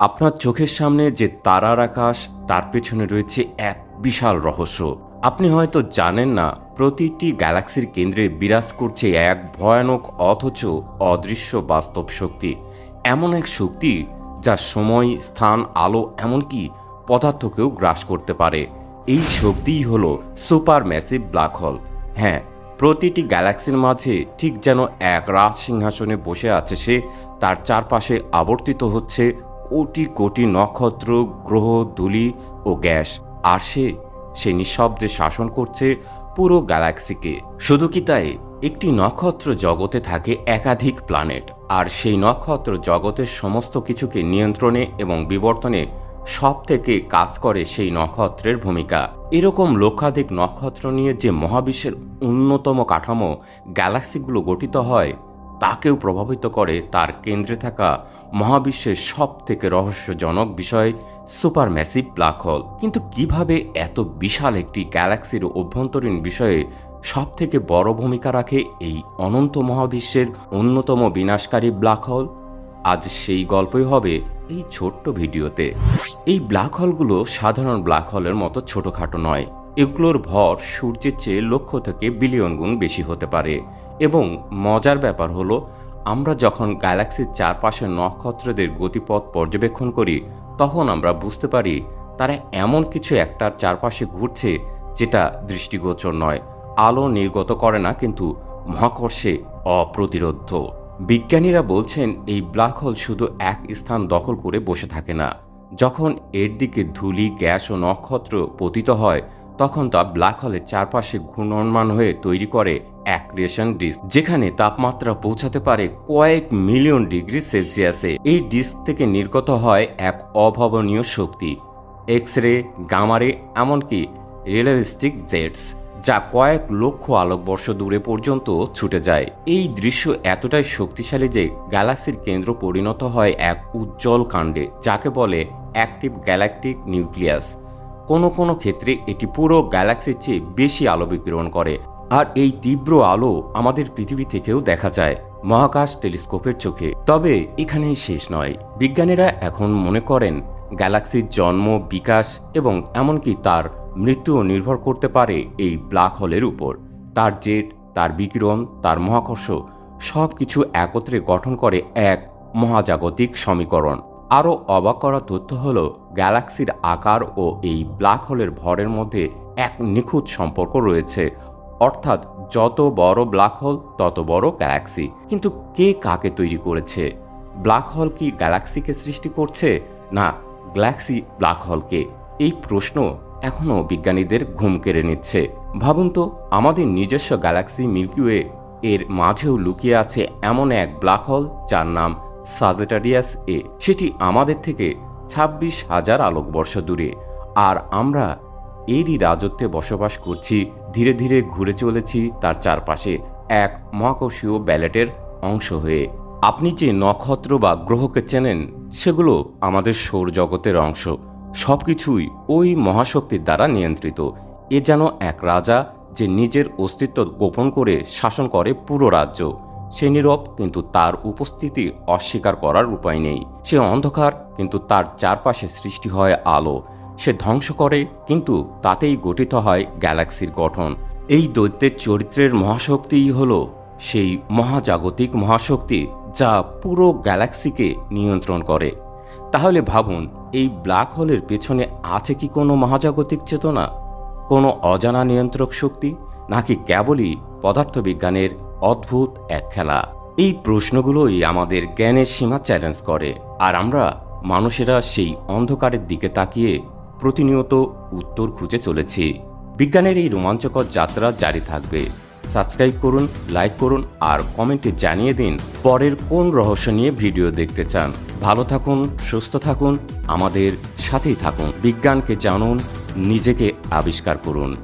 আপনার চোখের সামনে যে তারার আকাশ, তার পেছনে রয়েছে এক বিশাল রহস্য। আপনি হয়তো জানেন না, প্রতিটি গ্যালাক্সির কেন্দ্রে বিরাজ করছে এক ভয়ানক অথচ অদৃশ্য বাস্তব শক্তি। এমন এক শক্তি যা সময়, স্থান, আলো, এমনকি পদার্থকেও গ্রাস করতে পারে। এই শক্তিই হল সুপার ম্যাসিভ ব্ল্যাক হোল। হ্যাঁ প্রতিটি গ্যালাক্সির মাঝে ঠিক যেন এক রাজ সিংহাসনে বসে আছে সে, তার চারপাশে আবর্তিত হচ্ছে কোটি কোটি নক্ষত্র, গ্রহ, ধূলি ও গ্যাস। আর সে সে নিঃশব্দে শাসন করছে পুরো গ্যালাক্সিকে। শুধু কি তাই? একটি নক্ষত্র জগতে থাকে একাধিক প্ল্যানেট আর সেই নক্ষত্র জগতের সমস্ত কিছুকে নিয়ন্ত্রণে এবং বিবর্তনে সব থেকে কাজ করে সেই নক্ষত্রের ভূমিকা। এরকম লক্ষাধিক নক্ষত্র নিয়ে যে মহাবিশ্বের অন্যতম কাঠামো গ্যালাক্সিগুলো গঠিত হয় তাকেও প্রভাবিত করে তার কেন্দ্রে থাকা মহাবিশ্বের সব থেকে রহস্যজনক বিষয় সুপার ম্যাসিভ ব্ল্যাক হোল। কিন্তু কীভাবে এত বিশাল একটি গ্যালাক্সির অভ্যন্তরীণ বিষয়ে সব থেকে বড় ভূমিকা রাখে এই অনন্ত মহাবিশ্বের অন্যতম বিনাশকারী ব্ল্যাক হোল? আজ সেই গল্পই হবে এই ছোট্ট ভিডিওতে। এই ব্ল্যাক হোলগুলো সাধারণ ব্ল্যাক হোলের মতো ছোটোখাটো নয়। এগুলোর ভর সূর্যের চেয়ে লক্ষ থেকে বিলিয়ন গুণ বেশি হতে পারে। এবং মজার ব্যাপার হলো, আমরা যখন গ্যালাক্সির চারপাশের নক্ষত্রদের গতিপথ পর্যবেক্ষণ করি, তখন আমরা বুঝতে পারি তারা এমন কিছু একটার চারপাশে ঘুরছে যেটা দৃষ্টিগোচর নয়, আলো নির্গত করে না, কিন্তু মহাকর্ষে অপ্রতিরোধ্য। বিজ্ঞানীরা বলছেন, এই ব্ল্যাক হোল শুধু এক স্থান দখল করে বসে থাকে না। যখন এর দিকে ধূলি, গ্যাস ও নক্ষত্র পতিত হয় তখন তা ব্ল্যাক হোলের চারপাশে ঘূর্ণমান হয়ে তৈরি করে অ্যাক্রিয়েশন ডিস্ক, যেখানে তাপমাত্রা পৌঁছাতে পারে কয়েক মিলিয়ন ডিগ্রি সেলসিয়াসে। এই ডিস্ক থেকে নির্গত হয় এক অভাবনীয় শক্তি এক্স রে গামারে, এমনকি রিয়েলিস্টিক জেটস যা কয়েক লক্ষ আলোকবর্ষ দূরে পর্যন্ত ছুটে যায়। এই দৃশ্য এতটাই শক্তিশালী যে গ্যালাক্সির কেন্দ্র পরিণত হয় এক উজ্জ্বল কাণ্ডে, যাকে বলে অ্যাক্টিভ গ্যালাকটিক নিউক্লিয়াস। কোনো কোনো ক্ষেত্রে এটি পুরো গ্যালাক্সির চেয়ে বেশি আলো বিকিরণ করে, আর এই তীব্র আলো আমাদের পৃথিবী থেকেও দেখা যায় মহাকাশ টেলিস্কোপের চোখে। তবে এখানেই শেষ নয়। বিজ্ঞানীরা এখন মনে করেন গ্যালাক্সির জন্ম, বিকাশ এবং এমনকি তার মৃত্যুও নির্ভর করতে পারে এই ব্ল্যাক হোলের উপর। তার জেট, তার বিকিরণ, তার মহাকর্ষ সব কিছু একত্রে গঠন করে এক মহাজাগতিক সমীকরণ। আরও অবাক করা তথ্য হল, গ্যালাক্সির আকার ও এই ব্ল্যাক হোলের ভরের মধ্যে এক নিখুঁত সম্পর্ক রয়েছে। অর্থাৎ, যত বড় ব্ল্যাক হোল, তত বড় গ্যালাক্সি। কিন্তু কে কাকে তৈরি করেছে? ব্ল্যাক হোল কি গ্যালাক্সিকে সৃষ্টি করছে, না গ্যালাক্সি ব্ল্যাক হোলকে? এই প্রশ্ন এখনও বিজ্ঞানীদের ঘুম কেড়ে নিচ্ছে। ভাবুন তো, আমাদের নিজস্ব গ্যালাক্সি মিল্কিওয়ে এর মাঝেও লুকিয়ে আছে এমন এক ব্ল্যাক হোল, যার নাম সাজেটারিয়াস এ সেটি আমাদের থেকে ছাব্বিশ হাজার আলোকবর্ষ দূরে। আর আমরা এরই রাজত্বে বসবাস করছি, ধীরে ধীরে ঘুরে চলেছি তার চারপাশে এক মহাকর্ষীয় ব্যালেটের অংশ হয়ে। আপনি যে নক্ষত্র বা গ্রহকে চেনেন, সেগুলো আমাদের সৌরজগতের অংশ। সব কিছুই ওই মহাশক্তির দ্বারা নিয়ন্ত্রিত। এ যেন এক রাজা যে নিজের অস্তিত্ব গোপন করে শাসন করে পুরো রাজ্য। সে নীরব, কিন্তু তার উপস্থিতি অস্বীকার করার উপায় নেই। সে অন্ধকার, কিন্তু তার চারপাশে সৃষ্টি হয় আলো। সে ধ্বংস করে, কিন্তু তাতেই গঠিত হয় গ্যালাক্সির গঠন। এই দৈত্যের চরিত্রের মহাশক্তিই হল সেই মহাজাগতিক মহাশক্তি যা পুরো গ্যালাক্সিকে নিয়ন্ত্রণ করে। তাহলে ভাবুন, এই ব্ল্যাক হোলের পেছনে আছে কি কোনো মহাজাগতিক চেতনা? কোনো অজানা নিয়ন্ত্রক শক্তি? নাকি কেবলই পদার্থবিজ্ঞানের অদ্ভুত এক খেলা। এই প্রশ্নগুলোই আমাদের জ্ঞানের সীমা চ্যালেঞ্জ করে। আর আমরা মানুষেরা সেই অন্ধকারের দিকে তাকিয়ে প্রতিনিয়ত উত্তর খুঁজে চলেছি। বিজ্ঞানের এই রোমাঞ্চকর যাত্রা জারি থাকবে। সাবস্ক্রাইব করুন, লাইক করুন আর কমেন্টে জানিয়ে দিন পরের কোন রহস্য নিয়ে ভিডিও দেখতে চান। ভালো থাকুন, সুস্থ থাকুন, আমাদের সাথেই থাকুন। বিজ্ঞানকে জানুন, নিজেকে আবিষ্কার করুন।